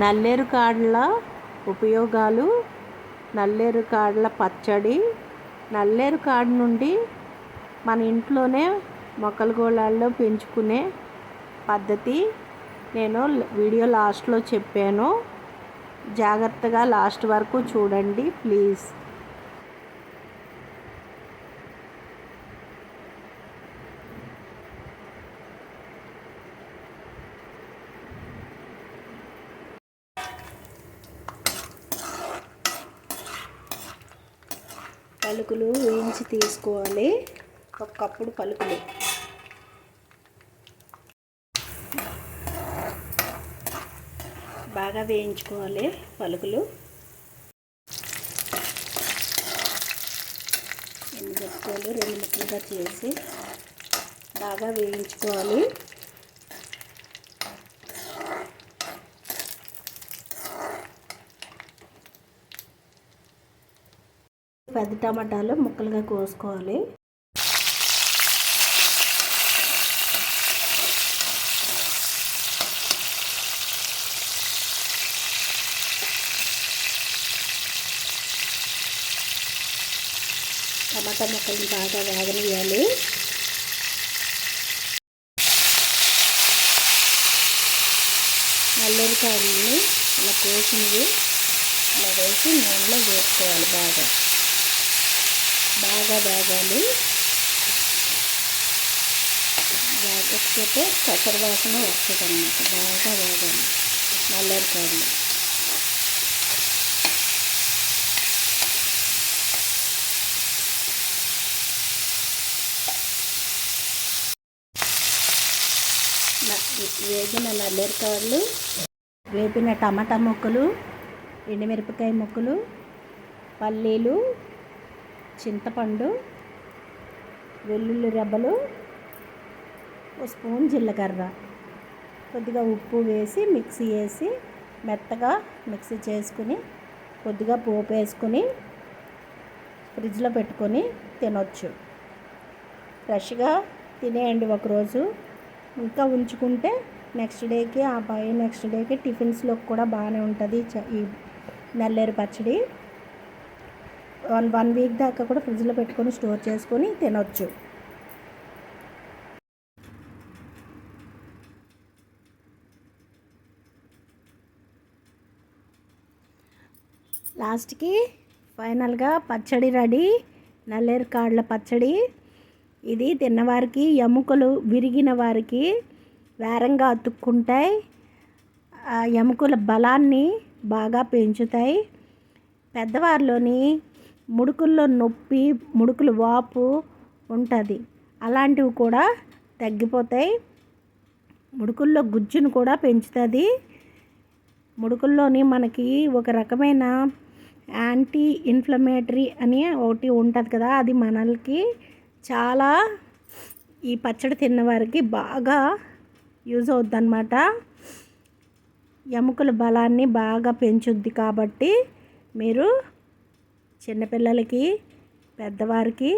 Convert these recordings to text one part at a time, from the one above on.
నల్లేరు కాడల ఉపయోగాలు. నల్లేరు కాడల పచ్చడి. నల్లేరు కాడ నుండి మన ఇంట్లోనే మొక్కల గోళాల్లో పెంచుకునే పద్ధతి. నేను వీడియో లాస్ట్లో చెప్పాను. జాగ్రత్తగా లాస్ట్ వరకు చూడండి ప్లీజ్. పలుకులు వేయించి తీసుకోవాలి. ఒక కప్పుడు పలుకులు. బాగా వేయించుకోవాలి పలుకులు. ఎనిమిదిప్పులు రెండు ముక్కలుగా చేసి బాగా వేయించుకోవాలి. పెద్ద టమాటాలు ముక్కలుగా కోసుకోవాలి. టమాటా ముక్కల్ని బాగా వేగనియాలి నల్లరికాయలని ఇలా కోసినవి ఇలా వేసి నూనెలో వేసుకోవాలి బాగా. బాగా వేగాలి. వేగకపోతే కసర వాసన వస్తుంది అన్నమాట బాగా వేగాలి. నల్లరికాయలు వేగిన నల్లేరికాయలు వేపిన టమాటా ముక్కలు ఎండుమిరపకాయ ముక్కలు పల్లీలు చింతపండు వెల్లుల్లి రెబ్బలు ఒక స్పూన్ జీలకర్ర. కొద్దిగా ఉప్పు వేసి మిక్సీ వేసి మెత్తగా మిక్సీ చేసుకుని కొద్దిగా పోపు వేసుకుని ఫ్రిడ్జ్లో పెట్టుకొని తినొచ్చు. ఫ్రెష్గా తినేయండి ఒకరోజు. ఇంకా ఉంచుకుంటే నెక్స్ట్ డేకి ఆ పై నెక్స్ట్ డేకి టిఫిన్స్లో కూడా బాగానే ఉంటుంది ఈ నల్లేరు పచ్చడి. వన్ వన్ వీక్ దాకా కూడా ఫ్రిడ్జ్లో పెట్టుకొని స్టోర్ చేసుకొని తినొచ్చు. లాస్ట్కి ఫైనల్గా పచ్చడి రెడీ. నల్లేరు కాళ్ళ పచ్చడి. ఇది తిన్నవారికి ఎముకలు విరిగిన వారికి వేరంగా అతుక్కుంటాయి. ఎముకల బలాన్ని బాగా పెంచుతాయి. పెద్దవారిలోని ముడుకుల్లో నొప్పి ముడుకులు వాపు ఉంటుంది. అలాంటివి కూడా తగ్గిపోతాయి. ముడుకుల్లో గుజ్జును కూడా పెంచుతుంది. ముడుకుల్లోని మనకి ఒక రకమైన యాంటీ ఇన్ఫ్లమేటరీ అని ఒకటి ఉంటుంది కదా అది మనల్కి చాలా ఈ పచ్చడి తిన్నవారికి బాగా యూజ్ అవుద్ది అనమాట ఎముకల బలాన్ని బాగా పెంచుద్ది కాబట్టి మీరు చిన్నపిల్లలకి పెద్దవారికి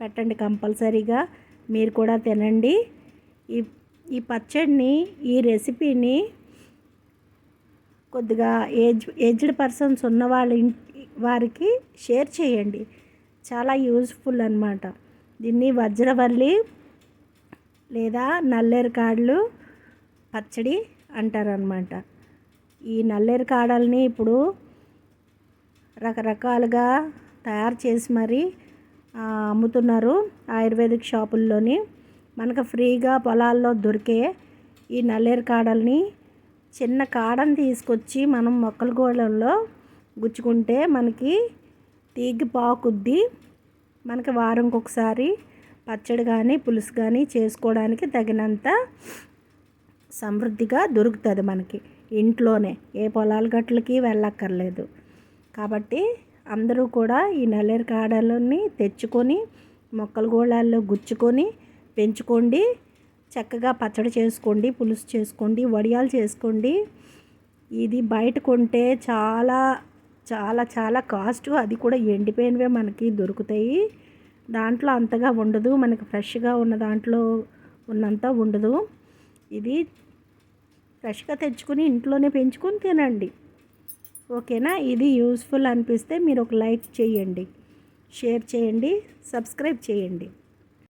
పెట్టండి కంపల్సరీగా. మీరు కూడా తినండి. ఈ ఈ పచ్చడిని ఈ రెసిపీని కొద్దిగా ఏజ్ ఏజ్డ్ పర్సన్స్ ఉన్న వాళ్ళ వారికి షేర్ చేయండి. చాలా యూజ్ఫుల్ అనమాట దీన్ని వజ్రవల్లి లేదా నల్లేరు కాడలు పచ్చడి అంటారనమాట ఈ నల్లేరు కాడల్ని ఇప్పుడు రకరకాలుగా తయారు చేసి మరి అమ్ముతున్నారు ఆయుర్వేదిక్ షాపుల్లోని. మనకు ఫ్రీగా పొలాల్లో దొరికే ఈ నల్లేరు కాడల్ని చిన్న కాడని తీసుకొచ్చి మనం మొక్కల గోడల్లో గుచ్చుకుంటే మనకి తీగి పాకుద్ది. మనకి వారంకి ఒకసారి పచ్చడి కానీ పులుసు కానీ చేసుకోవడానికి తగినంత సమృద్ధిగా దొరుకుతుంది మనకి. ఇంట్లోనే ఏ పొలాల గట్లకి వెళ్ళక్కర్లేదు. కాబట్టి అందరూ కూడా ఈ నల్లేరు కాడలని తెచ్చుకొని మొక్కల గోళాల్లో గుచ్చుకొని పెంచుకోండి. చక్కగా పచ్చడి చేసుకోండి పులుసు చేసుకోండి వడియాలు చేసుకోండి. ఇది బయట కొంటే చాలా చాలా చాలా కాస్ట్. అది కూడా ఎండిపోయినవే మనకి దొరుకుతాయి. దాంట్లో అంతగా ఉండదు. మనకి ఫ్రెష్గా ఉన్న దాంట్లో ఉన్నంత ఉండదు. ఇది ఫ్రెష్గా తెచ్చుకుని ఇంట్లోనే పెంచుకొని తినండి. ఓకేనా? ఇది యూస్ఫుల్ అనిపిస్తే మీరు ఒక లైక్ చేయండి. షేర్ చేయండి. సబ్స్క్రైబ్ చేయండి.